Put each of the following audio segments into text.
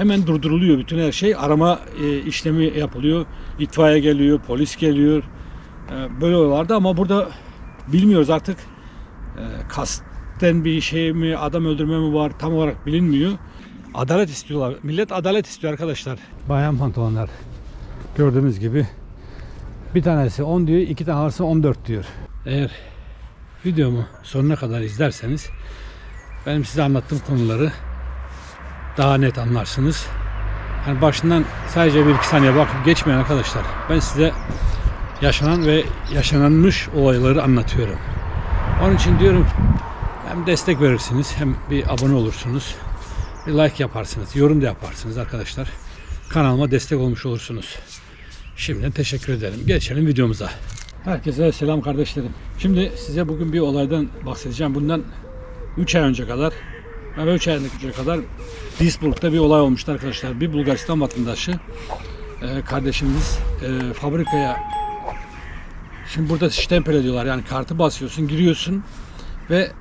hemen durduruluyor bütün her şey. Arama e, işlemi yapılıyor. İtfaiye geliyor, polis geliyor. E, böyle olaylarda ama burada bilmiyoruz artık e, kasten bir şey mi, adam öldürme mi var tam olarak bilinmiyor. Adalet istiyorlar. Millet adalet istiyor arkadaşlar. Bayan pantolonlar. Gördüğünüz gibi bir tanesi 10 diyor, iki tanesi 14 diyor. Eğer videomu sonuna kadar izlerseniz benim size anlattığım konuları daha net anlarsınız. Hani başından sadece bir iki saniye bakıp geçmeyin arkadaşlar. Ben size yaşanan ve yaşananmış olayları anlatıyorum. Onun için diyorum hem destek verirsiniz hem bir abone olursunuz. Bir like yaparsınız, yorum da yaparsınız arkadaşlar. Kanalıma destek olmuş olursunuz. Şimdiden teşekkür ederim. Geçelim videomuza. Herkese selam kardeşlerim. Şimdi size bugün bir olaydan bahsedeceğim. Bundan 3 ay önce kadar ve 3 ay önce kadar Duisburg'da bir olay olmuştu arkadaşlar. Bir Bulgaristan vatandaşı e, kardeşimiz e, fabrikaya şimdi burada stempel ediyorlar. Yani kartı basıyorsun, giriyorsun ve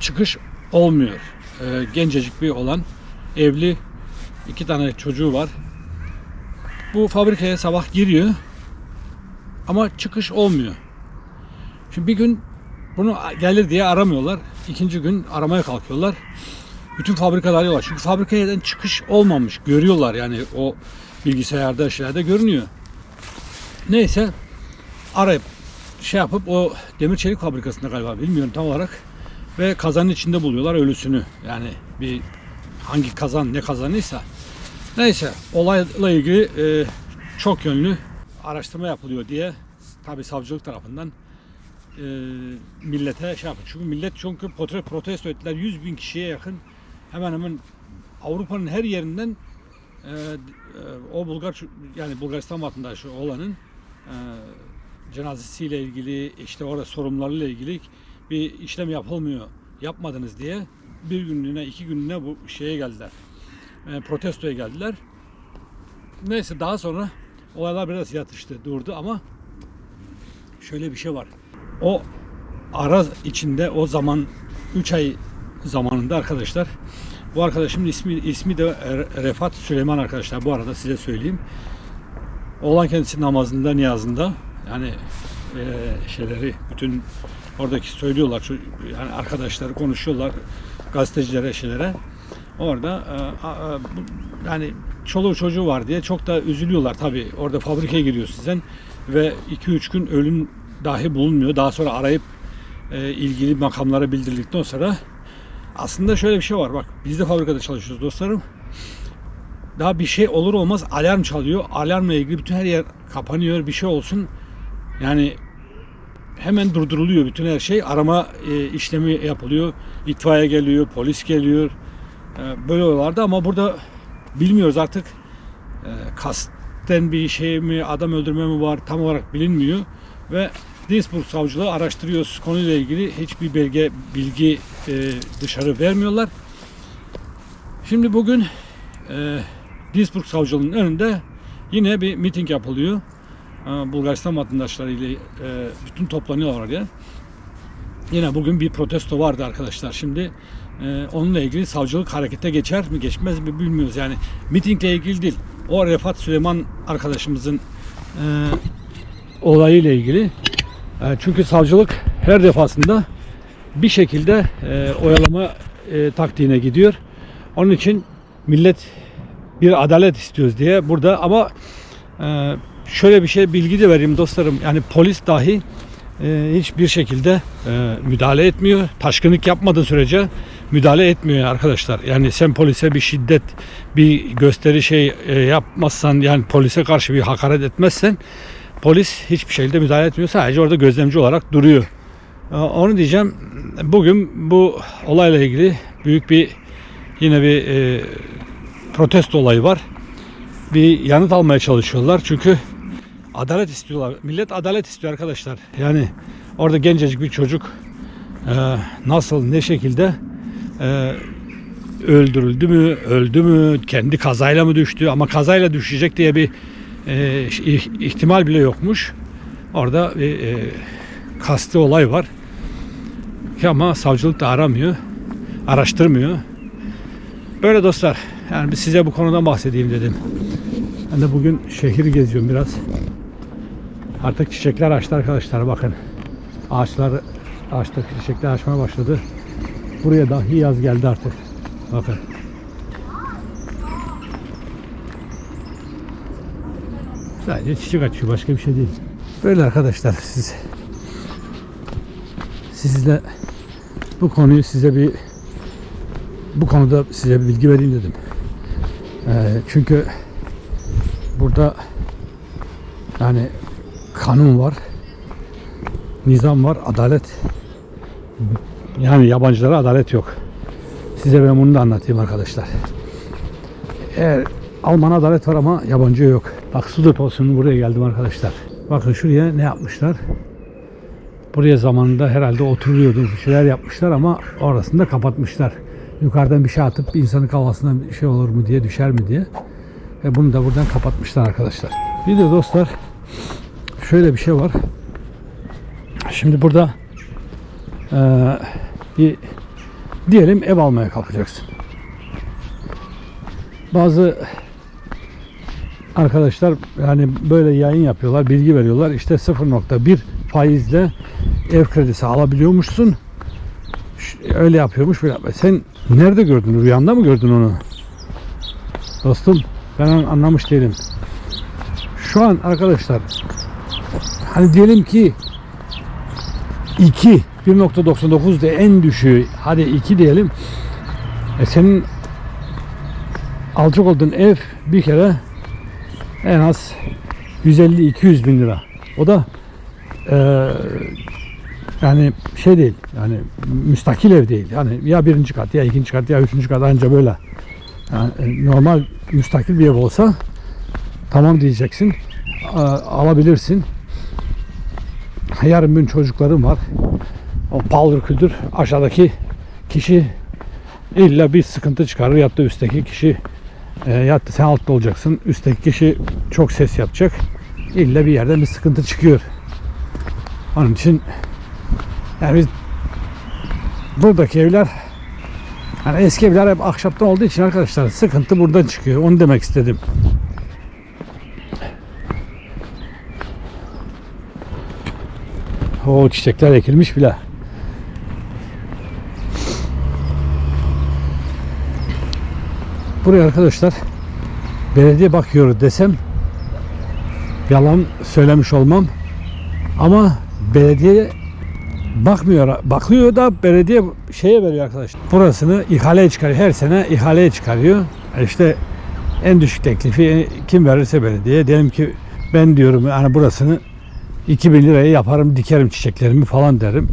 çıkış olmuyor. E, gencecik bir olan evli iki tane çocuğu var. Bu fabrikaya sabah giriyor ama çıkış olmuyor. Şimdi bir gün bunu gelir diye aramıyorlar. İkinci gün aramaya kalkıyorlar. Bütün fabrikalar arıyorlar. Çünkü fabrikadan çıkış olmamış. Görüyorlar yani o bilgisayarda şeylerde görünüyor. Neyse arayıp şey yapıp o demir çelik fabrikasında galiba bilmiyorum tam olarak ve kazanın içinde buluyorlar ölüsünü. Yani bir hangi kazan ne kazanıysa. Neyse olayla ilgili e, çok yönlü araştırma yapılıyor diye tabi savcılık tarafından e, millete şey yapıyor. Çünkü millet çünkü protesto ettiler. 100 bin kişiye yakın hemen hemen Avrupa'nın her yerinden e, e, o Bulgar yani Bulgaristan vatandaşı olanın e, cenazesiyle ilgili işte orada sorunlarıyla ilgili bir işlem yapılmıyor. Yapmadınız diye bir günlüğüne iki günlüğüne bu şeye geldiler. E, protestoya geldiler. Neyse daha sonra olaylar biraz yatıştı, durdu ama şöyle bir şey var. O ara içinde o zaman 3 ay zamanında arkadaşlar. Bu arkadaşımın ismi ismi de Refat Süleyman arkadaşlar. Bu arada size söyleyeyim. Oğlan kendisi namazında niyazında. Yani e, şeyleri bütün oradaki söylüyorlar. Yani arkadaşları konuşuyorlar gazetecilere şeylere. Orada e, a- bu- yani çoluğu çocuğu var diye çok da üzülüyorlar. Tabi orada fabrikaya giriyor sizden ve 2-3 gün ölüm dahi bulunmuyor. Daha sonra arayıp e, ilgili makamlara bildirdikten sonra aslında şöyle bir şey var. Bak biz de fabrikada çalışıyoruz dostlarım. Daha bir şey olur olmaz alarm çalıyor. Alarmla ilgili bütün her yer kapanıyor bir şey olsun. Yani hemen durduruluyor bütün her şey. Arama e, işlemi yapılıyor. İtfaiye geliyor polis geliyor. E, böyle olaylarda ama burada bilmiyoruz artık. E, kasten bir şey mi adam öldürme mi var tam olarak bilinmiyor. Ve Duisburg savcılığı araştırıyoruz konuyla ilgili hiçbir belge bilgi e, dışarı vermiyorlar. Şimdi bugün e, Duisburg savcılığının önünde yine bir miting yapılıyor. E, Bulgaristan vatandaşları ile e, bütün toplanıyorlar oraya. Yine bugün bir protesto vardı arkadaşlar. Şimdi e, onunla ilgili savcılık harekete geçer mi geçmez mi bilmiyoruz. Yani mitingle ilgili değil. O Refat Süleyman arkadaşımızın e, olayıyla ilgili. E, çünkü savcılık her defasında bir şekilde e, oyalama e, taktiğine gidiyor. Onun için millet bir adalet istiyoruz diye burada ama şöyle bir şey bilgi de vereyim dostlarım. Yani polis dahi e, hiçbir şekilde müdahale etmiyor. Taşkınlık yapmadığı sürece müdahale etmiyor arkadaşlar. Yani sen polise bir şiddet, bir gösteri şey e, yapmazsan yani polise karşı bir hakaret etmezsen polis hiçbir şekilde müdahale etmiyor. Sadece orada gözlemci olarak duruyor. E, Onu diyeceğim. Bugün bu olayla ilgili büyük bir yine bir e, protesto olayı var. Bir yanıt almaya çalışıyorlar. Çünkü adalet istiyorlar. Millet adalet istiyor arkadaşlar. Yani orada gencecik bir çocuk e, nasıl ne şekilde e, öldürüldü mü, öldü mü, kendi kazayla mı düştü ama kazayla düşecek diye bir e, ih- ihtimal bile yokmuş. Orada bir e, kastı olay var. Ki ama savcılık da aramıyor, araştırmıyor. Böyle dostlar. Yani size bu konudan bahsedeyim dedim. Ben de bugün şehri geziyorum biraz. Artık çiçekler açtı arkadaşlar bakın. Ağaçlar ağaçtaki çiçekler açmaya başladı. Buraya dahi yaz geldi artık. Bakın. Sadece çiçek açıyor başka bir şey değil. Böyle arkadaşlar siz sizle bu konuyu size bir bu konuda size bir bilgi vereyim dedim. Ee, çünkü burada yani kanun var, nizam var, adalet. Yani yabancılara adalet yok. Size ben bunu da anlatayım arkadaşlar. Eğer Alman adalet var ama yabancı yok. Bak su deposunun buraya geldim arkadaşlar. Bakın şuraya ne yapmışlar? Buraya zamanında herhalde oturuyordu. Bir şeyler yapmışlar ama orasını da kapatmışlar. Yukarıdan bir şey atıp insanın kafasına bir şey olur mu diye düşer mi diye. Ve bunu da buradan kapatmışlar arkadaşlar. Bir de dostlar şöyle bir şey var. Şimdi burada eee, bir diyelim ev almaya kalkacaksın. Bazı arkadaşlar yani böyle yayın yapıyorlar, bilgi veriyorlar. İşte 0.1 faizle ev kredisi alabiliyormuşsun. Öyle yapıyormuş böyle. Sen nerede gördün? Rüyanda mı gördün onu? Dostum ben an- anlamış değilim. Şu an arkadaşlar hani diyelim ki 2 1.99 de en düşüğü hadi 2 diyelim. E senin alacak olduğun ev bir kere en az 150-200 bin lira. O da eee, yani şey değil yani müstakil ev değil. Yani ya birinci kat ya ikinci kat ya üçüncü kat anca böyle. Yani e, normal müstakil bir ev olsa tamam diyeceksin. alabilirsin. Yarın gün çocuklarım var. O paldır küldür aşağıdaki kişi illa bir sıkıntı çıkarır ya da üstteki kişi e, ya da sen altta olacaksın. Üstteki kişi çok ses yapacak. İlla bir yerden bir sıkıntı çıkıyor. Onun için yani biz buradaki evler yani eski evler hep ahşaptan olduğu için arkadaşlar sıkıntı buradan çıkıyor. Onu demek istedim. O çiçekler ekilmiş bile. Buraya arkadaşlar belediye bakıyor desem yalan söylemiş olmam. Ama belediye bakmıyor. Bakıyor da belediye şeye veriyor arkadaşlar. Burasını ihaleye çıkarıyor. Her sene ihaleye çıkarıyor. İşte en düşük teklifi kim verirse belediye. Diyelim ki ben diyorum yani burasını 2000 liraya yaparım dikerim çiçeklerimi falan derim.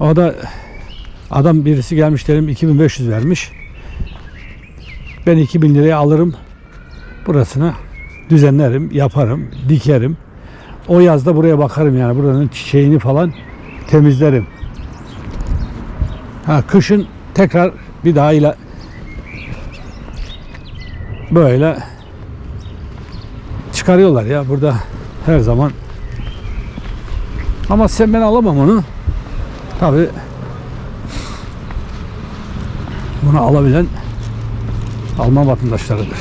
O da adam birisi gelmiş derim 2500 vermiş. Ben 2000 liraya alırım. Burasına düzenlerim, yaparım, dikerim. O yazda buraya bakarım yani buranın çiçeğini falan temizlerim. Ha kışın tekrar bir daha ile böyle çıkarıyorlar ya burada her zaman. Ama sen ben alamam onu. Tabi bunu alabilen Alman vatandaşlarıdır.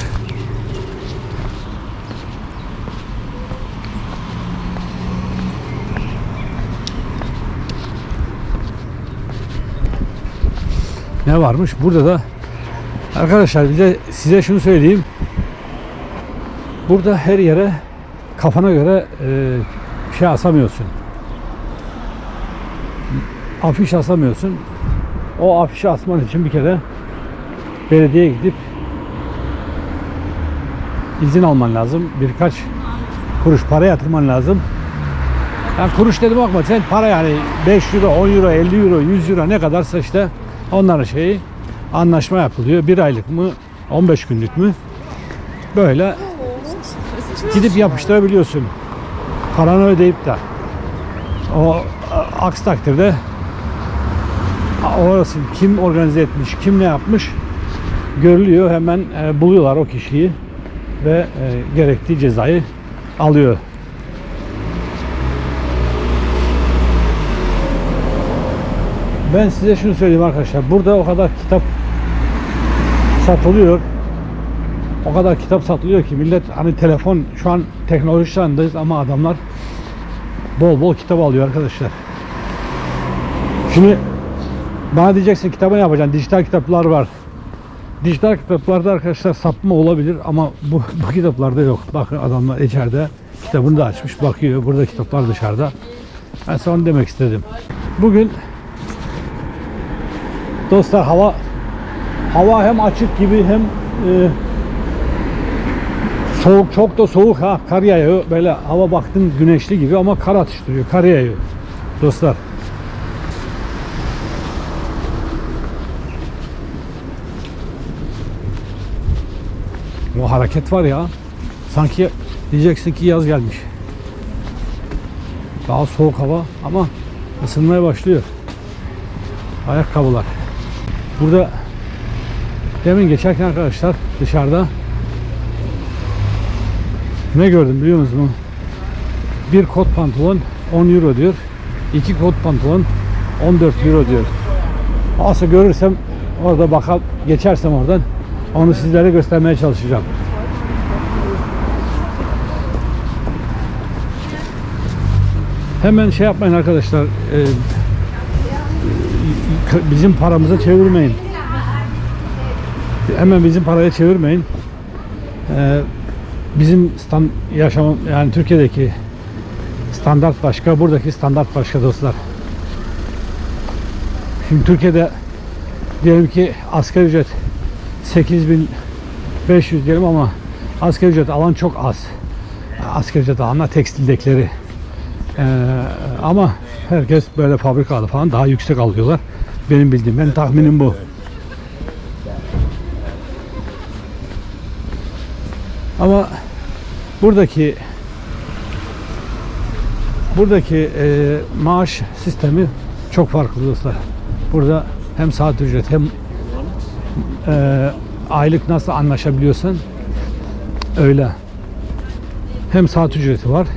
Ne varmış? Burada da arkadaşlar bir de size şunu söyleyeyim. Burada her yere kafana göre e, şey asamıyorsun. Afiş asamıyorsun. O afişi asman için bir kere belediyeye gidip izin alman lazım. Birkaç kuruş para yatırman lazım. Yani kuruş dedim bakma sen para yani 5 euro, 10 euro, 50 euro, 100 euro ne kadarsa işte onların şeyi anlaşma yapılıyor. Bir aylık mı 15 günlük mü böyle gidip yapıştırabiliyorsun. Paranı ödeyip de o a- aks takdirde orası kim organize etmiş, kim ne yapmış görülüyor. Hemen e, buluyorlar o kişiyi ve e, gerektiği cezayı alıyor. Ben size şunu söyleyeyim arkadaşlar. Burada o kadar kitap satılıyor. O kadar kitap satılıyor ki millet hani telefon şu an teknoloji çağındayız ama adamlar bol bol kitap alıyor arkadaşlar. Şimdi bana diyeceksin kitaba ne yapacaksın? Dijital kitaplar var. Dijital kitaplarda arkadaşlar sapma olabilir ama bu, bu kitaplarda yok. Bakın adamlar içeride kitabını da açmış bakıyor. Burada kitaplar dışarıda. Ben sana demek istedim. Bugün dostlar hava hava hem açık gibi hem e, soğuk çok da soğuk ha kar yağıyor böyle hava baktın güneşli gibi ama kar atıştırıyor kar yağıyor dostlar hareket var ya sanki diyeceksin ki yaz gelmiş daha soğuk hava ama ısınmaya başlıyor ayakkabılar burada demin geçerken arkadaşlar dışarıda ne gördüm biliyor musunuz? Bir kot pantolon 10 euro diyor. iki kot pantolon 14 euro diyor. Asıl görürsem orada bakal geçersem oradan onu sizlere göstermeye çalışacağım. Hemen şey yapmayın arkadaşlar. e, bizim paramıza çevirmeyin. Hemen bizim paraya çevirmeyin. E, bizim stand yaşam yani Türkiye'deki standart başka, buradaki standart başka dostlar. Şimdi Türkiye'de diyelim ki asgari ücret 8500 diyelim ama asgari ücret alan çok az. Asgari ücret alanlar tekstildekleri. Ee, ama herkes böyle fabrikada falan daha yüksek alıyorlar. Benim bildiğim, benim tahminim bu. Ama buradaki buradaki e, maaş sistemi çok farklı dostlar. Burada hem saat ücret hem e, aylık nasıl anlaşabiliyorsan öyle. Hem saat ücreti var.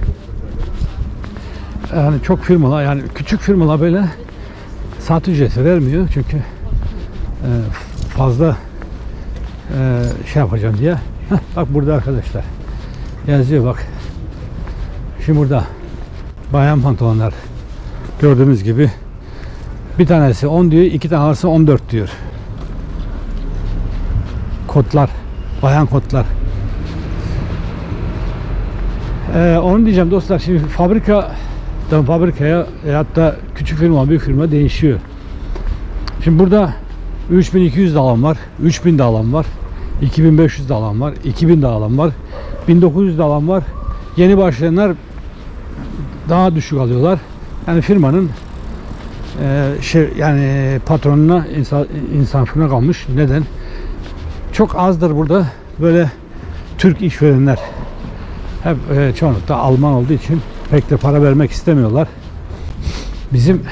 Yani çok firmalar yani küçük firmalar böyle saat ücreti vermiyor çünkü e, fazla e, şey yapacağım diye. Heh, bak burada arkadaşlar. Yazıyor bak. Şimdi burada bayan pantolonlar gördüğünüz gibi bir tanesi 10 diyor, iki tanesi 14 diyor. Kotlar, bayan kotlar. Ee, onu diyeceğim dostlar şimdi fabrika fabrikaya veyahut da küçük firma büyük firma değişiyor. Şimdi burada 3200 de alan var, 3000 de alan var, 2500 de alan var, 2000 de alan var, 1900 de alan var. Yeni başlayanlar daha düşük alıyorlar. Yani firmanın e, şey yani patronuna insan insafına kalmış. Neden? Çok azdır burada böyle Türk işverenler. Hep e, çoğunlukla Alman olduğu için pek de para vermek istemiyorlar. Bizim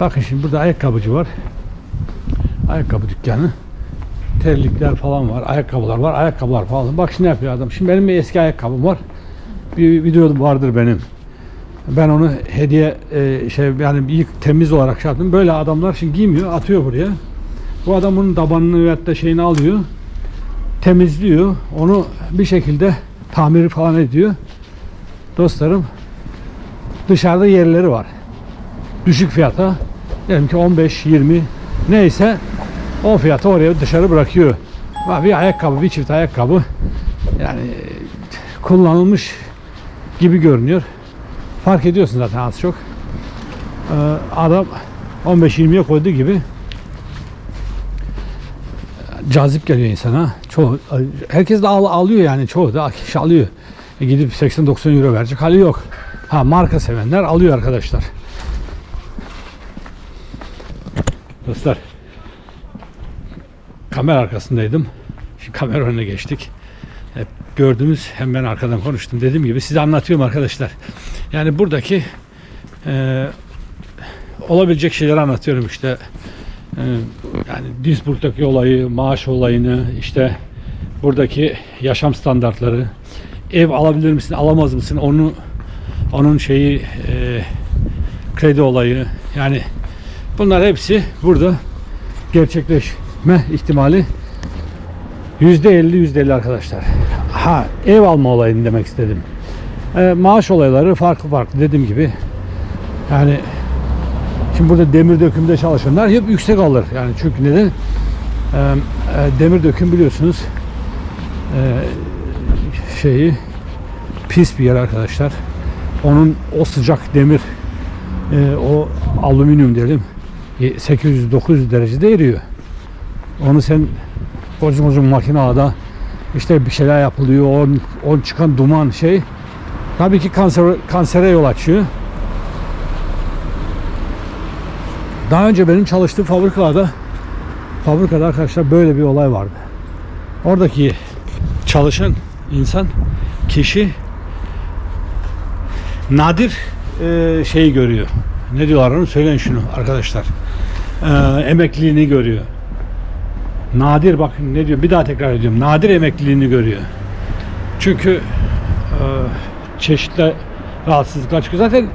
bakın şimdi burada ayakkabıcı var. Ayakkabı dükkanı. Terlikler falan var, ayakkabılar var, ayakkabılar falan. Bak şimdi ne yapıyor adam. Şimdi benim bir eski ayakkabım var. Bir video vardır benim. Ben onu hediye e, şey yani ilk temiz olarak şey yaptım. Böyle adamlar şimdi giymiyor, atıyor buraya. Bu adam bunun tabanını veyahut da şeyini alıyor. Temizliyor. Onu bir şekilde tamiri falan ediyor. Dostlarım dışarıda yerleri var. Düşük fiyata. Diyelim ki 15-20 neyse o fiyatı oraya dışarı bırakıyor. Bir ayakkabı, bir çift ayakkabı yani kullanılmış gibi görünüyor. Fark ediyorsun zaten az çok. Ee, adam 15-20'ye koyduğu gibi cazip geliyor insana. Çoğu, herkes de al, alıyor yani çoğu da alıyor. E gidip 80-90 euro verecek hali yok. Ha marka sevenler alıyor arkadaşlar. Dostlar kamera arkasındaydım. Şimdi kamera önüne geçtik. Hep gördüğümüz hem ben arkadan konuştum. Dediğim gibi size anlatıyorum arkadaşlar. Yani buradaki e, olabilecek şeyleri anlatıyorum işte. E, yani Duisburg'daki olayı, maaş olayını, işte buradaki yaşam standartları, ev alabilir misin, alamaz mısın, onu onun şeyi e, kredi olayı yani bunlar hepsi burada gerçekleşme ihtimali %50 %50 arkadaşlar. Ha ev alma olayını demek istedim. E, maaş olayları farklı farklı dediğim gibi. Yani şimdi burada demir dökümde çalışanlar hep yüksek alır. Yani çünkü neden? E, e, demir döküm biliyorsunuz e, şeyi pis bir yer arkadaşlar. Onun o sıcak demir e, o alüminyum diyelim 800-900 derecede eriyor. Onu sen kocaman kocaman makinada işte bir şeyler yapılıyor. On, on çıkan duman şey tabii ki kanser, kansere yol açıyor. Daha önce benim çalıştığım fabrikada fabrikada arkadaşlar böyle bir olay vardı. Oradaki çalışan insan kişi nadir e, şeyi görüyor. Ne diyorlar onu söyleyin şunu arkadaşlar. E, emekliliğini görüyor. Nadir bakın ne diyor bir daha tekrar ediyorum. Nadir emekliliğini görüyor. Çünkü e, çeşitli rahatsızlıklar çıkıyor. Zaten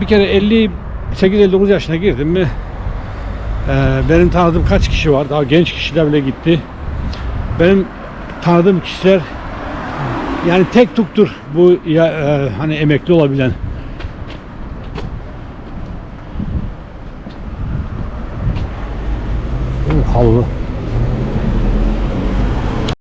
bir kere 58-59 yaşına girdim mi e, benim tanıdığım kaç kişi var? Daha genç kişiler bile gitti. Benim tanıdığım kişiler yani tek tuktur bu ya, e, hani emekli olabilen. Havlu.